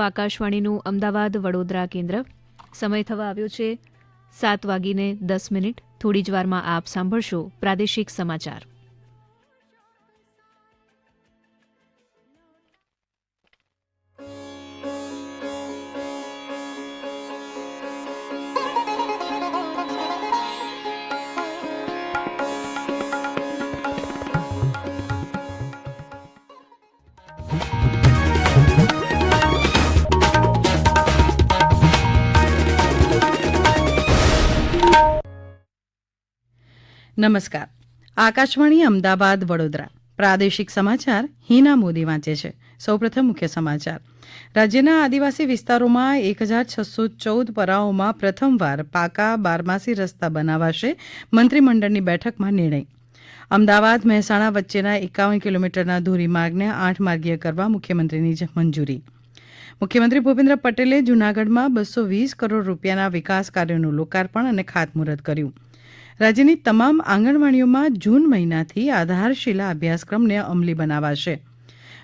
આકાશવાણીનું અમદાવાદ વડોદરા કેન્દ્ર. સમય થવા આવ્યો છે સાત વાગીને દસ મિનિટ. થોડી જ વારમાં આપ સાંભળશો પ્રાદેશિક સમાચાર. નમસ્કાર. આકાશવાણી અમદાવાદ વડોદરા. પ્રાદેશિક સમાચાર હિના મોદી વાંચે છે. સૌપ્રથમ મુખ્ય સમાચાર. રાજ્યના આદિવાસી વિસ્તારોમાં એક હજાર છસો ચૌદ પરાઓમાં પ્રથમવાર પાકા બારમાસી રસ્તા બનાવાશે મંત્રીમંડળની બેઠકમાં નિર્ણય. અમદાવાદ મહેસાણા વચ્ચેના એકાવન કિલોમીટરના ધોરીમાર્ગને આઠ માર્ગીય કરવા મુખ્યમંત્રીની મંજૂરી. મુખ્યમંત્રી ભૂપેન્દ્ર પટેલે જૂનાગઢમાં બસો વીસ કરોડ રૂપિયાના વિકાસ કાર્યોનું લોકાર્પણ અને ખાતમુહૂર્ત કર્યું. રાજ્યની તમામ આંગણવાડીઓમાં જૂન મહિનાથી આધારશિલા અભ્યાસક્રમને અમલી બનાવાશે.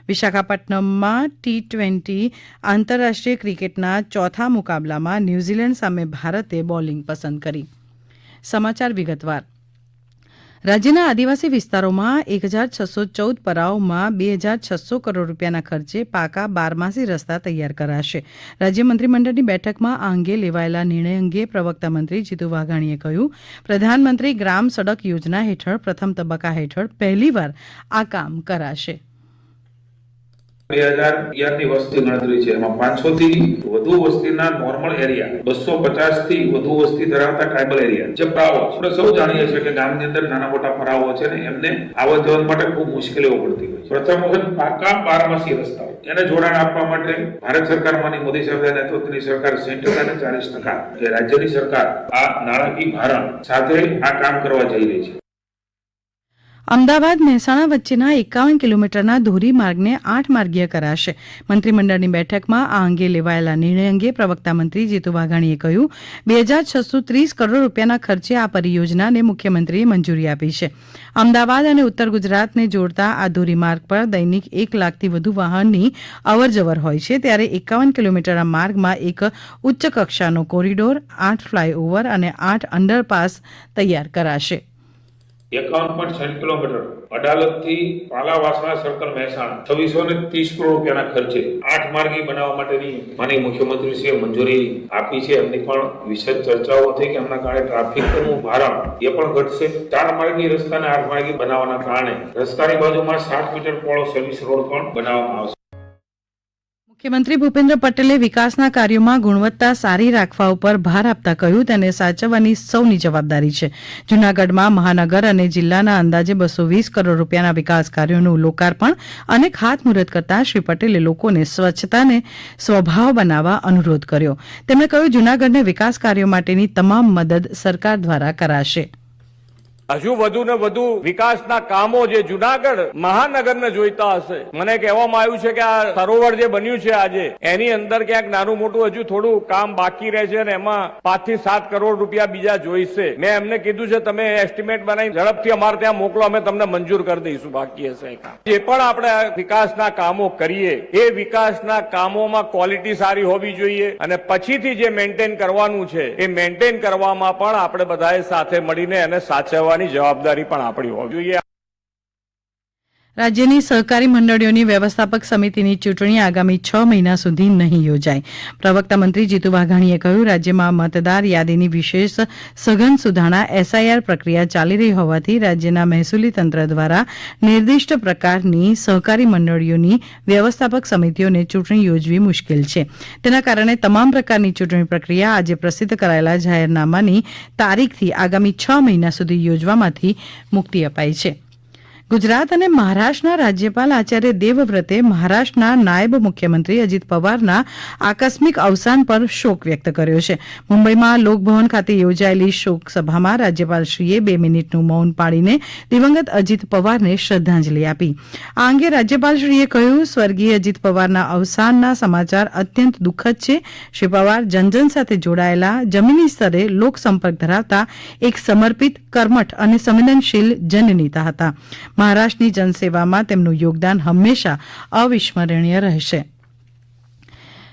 વિશાખાપટ્ટનમમાં ટી ટ્વેન્ટી આંતરરાષ્ટ્રીય ક્રિકેટના ચોથા મુકાબલામાં ન્યૂઝીલેન્ડ સામે ભારતે બોલિંગ પસંદ કરી. સમાચાર વિગતવાર. રાજ્યના આદિવાસી વિસ્તારોમાં એક હજાર છસો ચૌદ પરાઓમાં બે હજાર છસો કરોડ રૂપિયાના ખર્ચે પાકા બારમાસી રસ્તા તૈયાર કરાશે. રાજ્ય મંત્રીમંડળની બેઠકમાં આ અંગે લેવાયેલા નિર્ણય અંગે પ્રવક્તા મંત્રી જીતુ વાઘાણીએ કહ્યું, પ્રધાનમંત્રી ગ્રામ સડક યોજના હેઠળ પ્રથમ તબક્કા હેઠળ પહેલીવાર આ કામ કરાશે. બે હજાર અગિયારની વસ્તી ગણતરી છે. એમાં પાંચસો થી વધુ વસ્તીના નોર્મલ એરિયા બસો પચાસથી વધુ વસ્તી ધરાવતા ટ્રાઇબલ એરિયા જે પ્રાવો આપણે સૌ જાણીએ છીએ કે ગામની અંદર નાના મોટા ફરાવો છે ને એમને આવત જવા માટે ખૂબ મુશ્કેલીઓ પડતી હોય પ્રથમ વખત પાકા બારમાસી રસ્તાઓ એને જોડાણ આપવા માટે ભારત સરકારમાંની મોદી સાહેબના નેતૃત્વની સરકાર સેન્ટર અને ચાલીસ ટકા. રાજ્યની સરકાર આ નાણાકીય ભારણ સાથે આ કામ કરવા જઈ રહી છે. અમદાવાદ મહેસાણા વચ્ચેના એકાવન કિલોમીટરના ધોરીમાર્ગને આઠ માર્ગીય કરાશે. મંત્રીમંડળની બેઠકમાં આ અંગે લેવાયેલા નિર્ણય અંગે પ્રવક્તા મંત્રી જીતુ વાઘાણીએ કહ્યું, બે હજાર છસો ત્રીસ કરોડ રૂપિયાના ખર્ચે આ પરિયોજનાને મુખ્યમંત્રીએ મંજૂરી આપી છે. અમદાવાદ અને ઉત્તર ગુજરાતને જોડતા આ ધોરીમાર્ગ પર દૈનિક એક લાખથી વધુ વાહનની અવરજવર હોય છે. ત્યારે એકાવન કિલોમીટરના માર્ગમાં એક ઉચ્ચ કક્ષાનો કોરિડોર, આઠ ફ્લાયઓવર અને આઠ અંડરપાસ તૈયાર કરાશે. એકાવન પોઈન્ટ સાઠ કિલોમીટર. અડાલતથી પાલાવાસણા સર્કલ મહેસાણા. છવ્વીસો ને ત્રીસ કરોડ રૂપિયાના ખર્ચે આઠ માર્ગી બનાવવા માટેની માની મુખ્યમંત્રીશ્રીએ મંજૂરી આપી છે. એમની પણ વિશેષ ચર્ચાઓ થઈ કે એમના કારણે ટ્રાફિકનું ભારણ એ પણ ઘટશે. ચાર માર્ગી રસ્તાને આઠ માર્ગી બનાવવાના કારણે રસ્તાની બાજુમાં સાઠ મીટર પોળો સર્વિસ રોડ પણ બનાવવામાં આવશે. મુખ્યમંત્રી ભૂપેન્દ્ર પટેલે વિકાસના કાર્યોમાં ગુણવત્તા સારી રાખવા ઉપર ભાર આપતા કહ્યું, તેને સાચવવાની સૌની જવાબદારી છે. જૂનાગઢમાં મહાનગર અને જિલ્લાના અંદાજે બસો વીસ કરોડ રૂપિયાના વિકાસ કાર્યોનું લોકાર્પણ અને ખાતમુહૂર્ત કરતાં શ્રી પટેલે લોકોને સ્વચ્છતાને સ્વભાવ બનાવવા અનુરોધ કર્યો. તેમણે કહ્યું, જૂનાગઢને વિકાસ કાર્યો માટેની તમામ મદદ સરકાર દ્વારા કરાશે. હજુ વધુ ને વધુ વિકાસના કામો જે જુનાગઢ મહાનગરને જોઈતા હશે. મને કહેવામાં આવ્યું છે કે આ સરોવર જે બન્યું છે આજે, એની અંદર ક્યાંક નાનું મોટું હજુ થોડું કામ બાકી રહે છે અને એમાં પાંચથી સાત કરોડ રૂપિયા બીજા જોઈશે. મેં એમને કીધું છે, તમે એસ્ટિમેટ બનાવી ઝડપથી અમારે ત્યાં મોકલો, અમે તમને મંજૂર કરી દઈશું, બાકી હશે જે પણ આપણે વિકાસના કામો કરીએ, એ વિકાસના કામોમાં ક્વોલિટી સારી હોવી જોઈએ અને પછીથી જે મેન્ટેન કરવાનું છે, એ મેન્ટેન કરવામાં પણ આપણે બધાએ સાથે મળીને એને સાચવવાની જવાબદારી પણ આપણી હોવી જોઈએ. રાજ્યની સહકારી મંડળીઓની વ્યવસ્થાપક સમિતિની ચૂંટણી આગામી છ મહિના સુધી નહીં યોજાય. પ્રવક્તા મંત્રી જીતુ વાઘાણીએ કહ્યું, રાજ્યમાં મતદાર યાદીની વિશેષ સઘન સુધારણા એસઆઈઆર પ્રક્રિયા ચાલી રહી હોવાથી રાજ્યના મહેસૂલી તંત્ર દ્વારા નિર્દિષ્ટ પ્રકારની સહકારી મંડળીઓની વ્યવસ્થાપક સમિતિઓને ચૂંટણી યોજવી મુશ્કેલ છે. તેના કારણે તમામ પ્રકારની ચૂંટણી પ્રક્રિયા આજે પ્રસિદ્ધ કરાયેલા જાહેરનામાની તારીખથી આગામી છ મહિના સુધી યોજવામાંથી મુક્તિ અપાઈ છે. ગુજરાત અને મહારાષ્ટ્રના રાજ્યપાલ આચાર્ય દેવવ્રતે મહારાષ્ટ્રના નાયબ મુખ્યમંત્રી અજીત પવારના આકસ્મિક અવસાન પર શોક વ્યક્ત કર્યો છે. મુંબઈમાં લોકભવન ખાતે યોજાયેલી શોક સભામાં રાજ્યપાલશ્રીએ બે મિનિટનું મૌન પાળીને દિવંગત અજીત પવારને શ્રદ્ધાંજલિ આપી. આ અંગે રાજ્યપાલશ્રીએ કહ્યું, સ્વર્ગીય અજીત પવારના અવસાનના સમાચાર અત્યંત દુઃખદ છે. શ્રી પવાર જનજન સાથે જોડાયેલા, જમીની સ્તરે લોકસંપર્ક ધરાવતા એક સમર્પિત, કર્મઠ અને સંવેદનશીલ જનનેતા હતા. મહારાષ્ટ્રની જનસેવામાં તેમનું યોગદાન હંમેશા અવિસ્મરણીય રહેશે.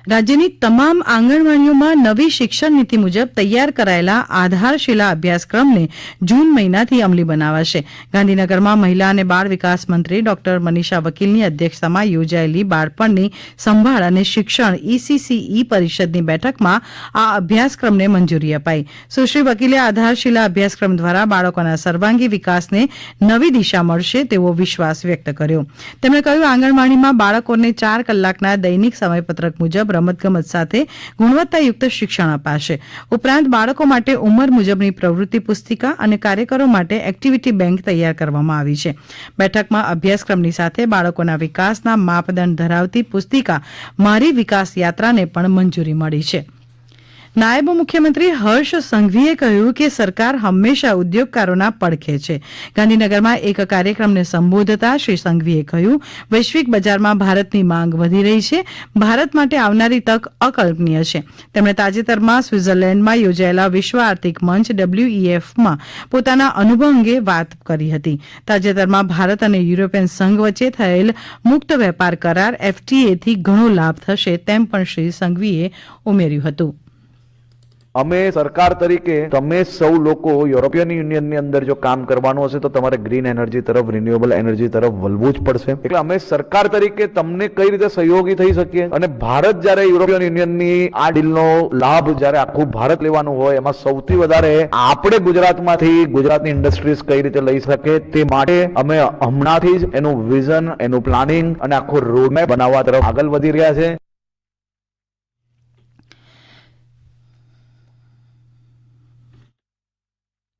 રાજ્યની તમામ આંગણવાડીઓમાં નવી શિક્ષણ નીતિ મુજબ તૈયાર કરાયેલા આધારશિલા અભ્યાસક્રમને જૂન મહિનાથી અમલી બનાવાશે. ગાંધીનગરમાં મહિલા અને બાળ વિકાસ મંત્રી ડોક્ટર મનીષા વકીલની અધ્યક્ષતામાં યોજાયેલી બાળપણની સંભાળ અને શિક્ષણ ઈસીસીઈ પરિષદની બેઠકમાં આ અભ્યાસક્રમને મંજૂરી અપાઈ. સુશ્રી વકીલે આધારશિલા અભ્યાસક્રમ દ્વારા બાળકોના સર્વાંગી વિકાસને નવી દિશા મળશે તેવો વિશ્વાસ વ્યક્ત કર્યો. તેમણે કહ્યું, આંગણવાડીમાં બાળકોને ચાર કલાકના દૈનિક સમયપત્રક મુજબ રમતગમત સાથે ગુણવત્તાયુક્ત શિક્ષણ અપાશે. ઉપરાંત બાળકો માટે ઉંમર મુજબની પ્રવૃત્તિ પુસ્તિકા અને કાર્યકરો માટે એક્ટિવિટી બેંક તૈયાર કરવામાં આવી છે. બેઠકમાં અભ્યાસક્રમની સાથે બાળકોના વિકાસના માપદંડ ધરાવતી પુસ્તિકા મારી વિકાસ યાત્રાને પણ મંજૂરી મળી છે. નાયબ મુખ્યમંત્રી હર્ષ સંઘવીએ કહ્યું કે સરકાર હંમેશા ઉદ્યોગકારોના પડખે છે. ગાંધીનગરમાં એક કાર્યક્રમને સંબોધતા શ્રી સંઘવીએ કહ્યું, વૈશ્વિક બજારમાં ભારતની માંગ વધી રહી છે. ભારત માટે આવનારી તક અકલ્પનીય છે. તેમણે તાજેતરમાં સ્વિટ્ઝરલેન્ડમાં યોજાયેલા વિશ્વ આર્થિક મંચ ડબ્લ્યુઈએફમાં પોતાના અનુભવ અંગે વાત કરી હતી. તાજેતરમાં ભારત અને યુરોપિયન સંઘ વચ્ચે થયેલ મુક્ત વેપાર કરાર એફટીએથી ઘણો લાભ થશે તેમ પણ શ્રી સંઘવીએ ઉમેર્યું હતું. અમે સરકાર તરીકે તમે સૌ લોકો યુરોપિયન યુનિયનની અંદર જો કામ કરવાનું હશે તો તમારે ગ્રીન એનર્જી તરફ રિન્યુએબલ એનર્જી તરફ વલવું જ પડશે. એટલે અમે સરકાર તરીકે તમને કઈ રીતે સહયોગી થઈ શકીએ? અને ભારત જ્યારે યુરોપિયન યુનિયનની આ ડીલનો લાભ જ્યારે આખું ભારત લેવાનું હોય, એમાં સૌથી વધારે આપણે ગુજરાતમાંથી ગુજરાતની ઇન્ડસ્ટ્રીઝ કઈ રીતે લઈ શકે તે માટે અમે હમણાંથી જ એનું વિઝન એનું પ્લાનિંગ અને આખું રોડમેપ બનાવવા તરફ આગળ વધી રહ્યા છે.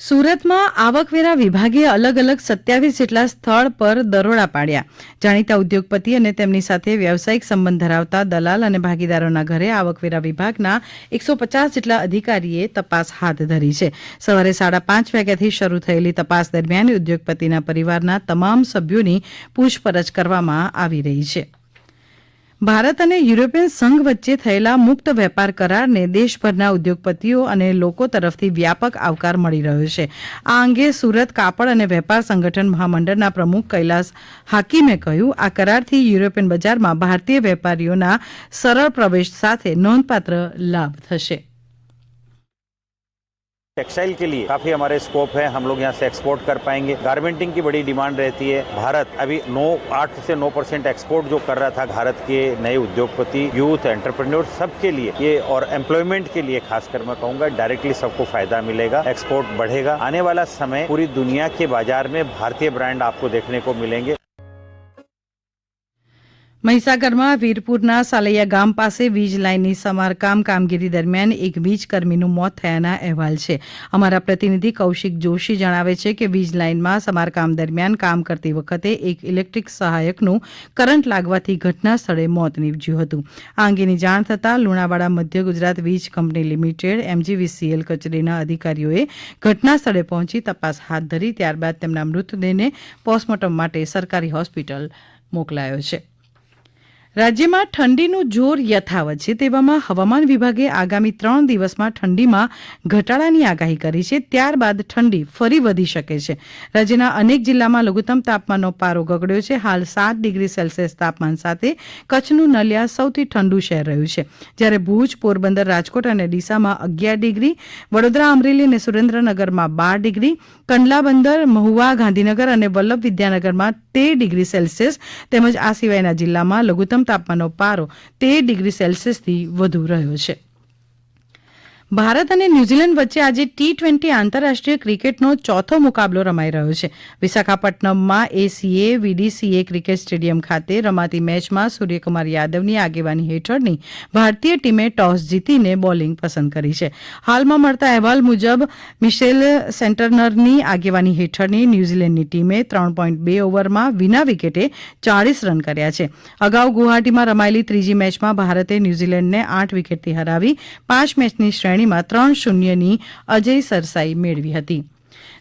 સુરતમાં આવકવેરા વિભાગે અલગ અલગ સત્યાવીસ જેટલા સ્થળ પર દરોડા પાડ્યા. જાણીતા ઉદ્યોગપતિ અને તેમની સાથે વ્યવસાયિક સંબંધ ધરાવતા દલાલ અને ભાગીદારોના ઘરે આવકવેરા વિભાગના એકસો પચાસ જેટલા અધિકારીએ તપાસ હાથ ધરી છે. સવારે સાડા પાંચ વાગ્યાથી શરૂ થયેલી તપાસ દરમિયાન ઉદ્યોગપતિના પરિવારના તમામ સભ્યોની પૂછપરછ કરવામાં આવી રહી છે. ભારત અને યુરોપિયન સંઘ વચ્ચે થયેલા મુક્ત વેપાર કરારને દેશભરના ઉદ્યોગપતિઓ અને લોકો તરફથી વ્યાપક આવકાર મળી રહ્યો છે. આ અંગે સુરત કાપડ અને વેપાર સંગઠન મહામંડળના પ્રમુખ કૈલાસ હાકીમે કહ્યું, આ કરારથી યુરોપિયન બજારમાં ભારતીય વેપારીઓના સરળ પ્રવેશ સાથે નોંધપાત્ર લાભ થશે. टेक्सटाइल के लिए काफ़ी हमारे स्कोप है, हम लोग यहाँ से एक्सपोर्ट कर पाएँगे। गारमेंटिंग की बड़ी डिमांड रहती है। भारत अभी नौ, आठ से नौ परसेंट एक्सपोर्ट जो कर रहा था भारत के नए उद्योगपति यूथ एंटरप्रेन्योर सबके लिए, ये और एम्प्लॉयमेंट के लिए खासकर मैं कहूँगा डायरेक्टली सबको फ़ायदा मिलेगा एक्सपोर्ट बढ़ेगा। आने वाला समय पूरी दुनिया के बाज़ार में भारतीय ब्रांड आपको देखने को मिलेंगे। મહીસાગરમાં વીરપુરના સાલૈયા ગામ પાસે વીજ લાઇનની સમારકામ કામગીરી દરમિયાન એક વીજ કર્મીનું મોત થયાના અહેવાલ છે. અમારા પ્રતિનિધિ કૌશિક જોશી જણાવે છે કે વીજ લાઇનમાં સમારકામ દરમિયાન કામ કરતી વખતે એક ઇલેક્ટ્રિક સહાયકનું કરંટ લાગવાથી ઘટના સ્થળે મોત નીપજ્યું હતું. આ અંગેની જાણ થતાં લુણાવાડા મધ્ય ગુજરાત વીજ કંપની લિમિટેડ, એમજીવીસીએલ કચેરીના અધિકારીઓએ ઘટના સ્થળે પહોંચી તપાસ હાથ ધરી, ત્યારબાદ તેમના મૃતદેહને પોસ્ટમોર્ટમ માટે સરકારી હોસ્પિટલ મોકલાયો છે. રાજ્યમાં ઠંડીનું જોર યથાવત છે તેવામાં હવામાન વિભાગે આગામી ત્રણ દિવસમાં ઠંડીમાં ઘટાડાની આગાહી કરી છે. ત્યારબાદ ઠંડી ફરી વધી શકે છે. રાજ્યના અનેક જિલ્લામાં લઘુત્તમ તાપમાનનો પારો ગગડ્યો છે. હાલ સાત ડિગ્રી સેલ્સિયસ તાપમાન સાથે કચ્છનું નલિયા સૌથી ઠંડુ શહેર રહ્યું છે. જ્યારે ભુજ, પોરબંદર, રાજકોટ અને ડીસામાં અગિયાર ડિગ્રી, વડોદરા, અમરેલી અને સુરેન્દ્રનગરમાં બાર ડિગ્રી, કંડલા બંદર, મહુવા, ગાંધીનગર અને વલ્લભ વિદ્યાનગરમાં તેર ડિગ્રી સેલ્સિયસ તેમજ આ સિવાયના જિલ્લામાં લઘુત્તમ તાપમાનનો પારો તેર ડિગ્રી સેલ્સિયસથી વધુ રહ્યો છે. ભારત અને ન્યૂઝીલેન્ડ વચ્ચે આજે ટી ટ્વેન્ટી આંતરરાષ્ટ્રીય ક્રિકેટનો ચોથો મુકાબલો રમાઈ રહ્યો છે. વિશાખાપટ્ટનમમાં એસીએ વીડીસીએ ક્રિકેટ સ્ટેડિયમ ખાતે રમાતી મેચમાં સૂર્યકુમાર યાદવની આગેવાની હેઠળની ભારતીય ટીમે ટોસ જીતીને બોલિંગ પસંદ કરી છે. હાલમાં મળતા અહેવાલ મુજબ, મિશેલ સેન્ટરનરની આગેવાની હેઠળની ન્યૂઝીલેન્ડની ટીમે ત્રણ પોઈન્ટ બે ઓવરમાં વિના વિકેટે ચાળીસ રન કર્યા છે. અગાઉ ગુવાહાટીમાં રમાયેલી ત્રીજી મેચમાં ભારતે ન્યૂઝીલેન્ડને આઠ વિકેટથી હરાવી પાંચ મેચની શ્રેણીમાં ત્રણ શૂન્યની અજય સરસાઈ મેળવી હતી.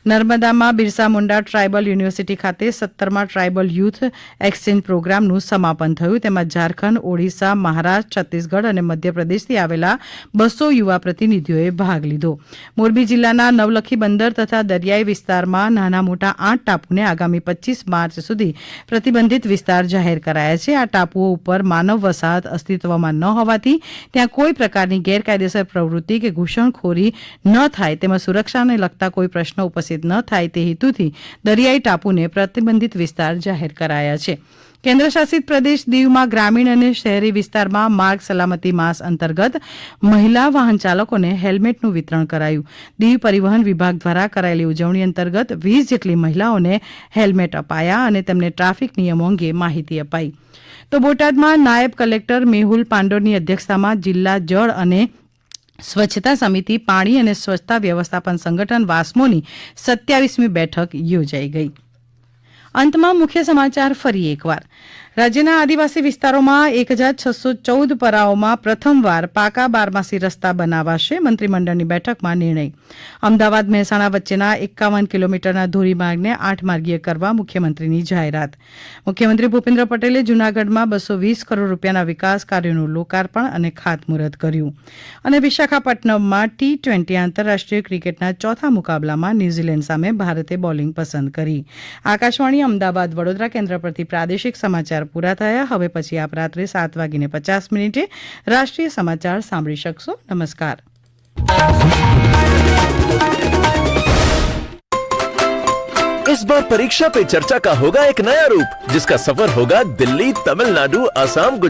નર્મદામાં બિરસા મુંડા ટ્રાયબલ યુનિવર્સિટી ખાતે સત્તરમાં ટ્રાયબલ યુથ એક્સચેન્જ પ્રોગ્રામનું સમાપન થયું. તેમાં ઝારખંડ, ઓડિશા, મહારાષ્ટ્ર, છત્તીસગઢ અને મધ્યપ્રદેશથી આવેલા બસો યુવા પ્રતિનિધિઓએ ભાગ લીધો. મોરબી જિલ્લાના નવલખી બંદર તથા દરિયાઈ વિસ્તારમાં નાના મોટા આઠ ટાપુને આગામી પચીસ માર્ચ સુધી પ્રતિબંધિત વિસ્તાર જાહેર કરાયા છે. આ ટાપુઓ ઉપર માનવ વસાહત અસ્તિત્વમાં ન હોવાથી ત્યાં કોઈ પ્રકારની ગેરકાયદેસર પ્રવૃત્તિ કે ઘૂસણખોરી ન થાય. તેમાં સુરક્ષાને લગતા કોઈ પ્રશ્નો ઉપસ્થિત ન થાય તે હેતુથી દરિયાઈ ટાપુને પ્રતિબંધિત વિસ્તાર જાહેર કરાયા છે. કેન્દ્ર શાસિત પ્રદેશ દીવમાં ગ્રામીણ અને શહેરી વિસ્તારમાં માર્ગ સલામતી માસ અંતર્ગત મહિલા વાહન ચાલકોને હેલ્મેટનું વિતરણ કરાયું. દીવ પરિવહન વિભાગ દ્વારા કરાયેલી ઉજવણી અંતર્ગત વીસ જેટલી મહિલાઓને હેલ્મેટ અપાયા અને તેમને ટ્રાફિક નિયમો અંગે માહિતી અપાઈ. તો બોટાદમાં નાયબ કલેક્ટર મેહુલ પાંડોરની અધ્યક્ષતામાં જિલ્લા જળ અને સ્વચ્છતા સમિતિ, પાણી અને સ્વચ્છતા વ્યવસ્થાપન સંગઠન વાસ્મોની સત્યાવીસમી બેઠક યોજાઈ ગઈ. અંતમાં મુખ્ય સમાચાર ફરી એકવાર. રાજ્યના આદિવાસી વિસ્તારોમાં એક હજાર છસો ચૌદ પરાઓમાં પ્રથમવાર પાકા બારમાસી રસ્તા બનાવાશે મંત્રીમંડળની બેઠકમાં નિર્ણય. અમદાવાદ મહેસાણા વચ્ચેના એકાવન કિલોમીટરના ધોરીમાર્ગને આઠ માર્ગીય કરવા મુખ્યમંત્રીની જાહેરાત. મુખ્યમંત્રી ભૂપેન્દ્ર પટેલે જૂનાગઢમાં બસો વીસ કરોડ રૂપિયાના વિકાસ કાર્યોનું લોકાર્પણ અને ખાતમુહૂર્ત કર્યું. અને વિશાખાપટ્ટનમમાં ટી ટ્વેન્ટી આંતરરાષ્ટ્રીય ક્રિકેટના ચોથા મુકાબલામાં ન્યૂઝીલેન્ડ સામે ભારતે બોલિંગ પસંદ કરી. આકાશવાણી અમદાવાદ વડોદરા કેન્દ્ર પરથી પ્રાદેશિક સમાચાર પૂરા થયા હવે પછી આપ રાત્રે સાત વાગીને પચાસ મિનિટે રાષ્ટ્રીય સમાચાર સાંભળી શકશો નમસ્કાર इस बार परीक्षा पे चर्चा का होगा एक नया रूप जिसका सफर होगा दिल्ली तमिलनाडु असम गुजरात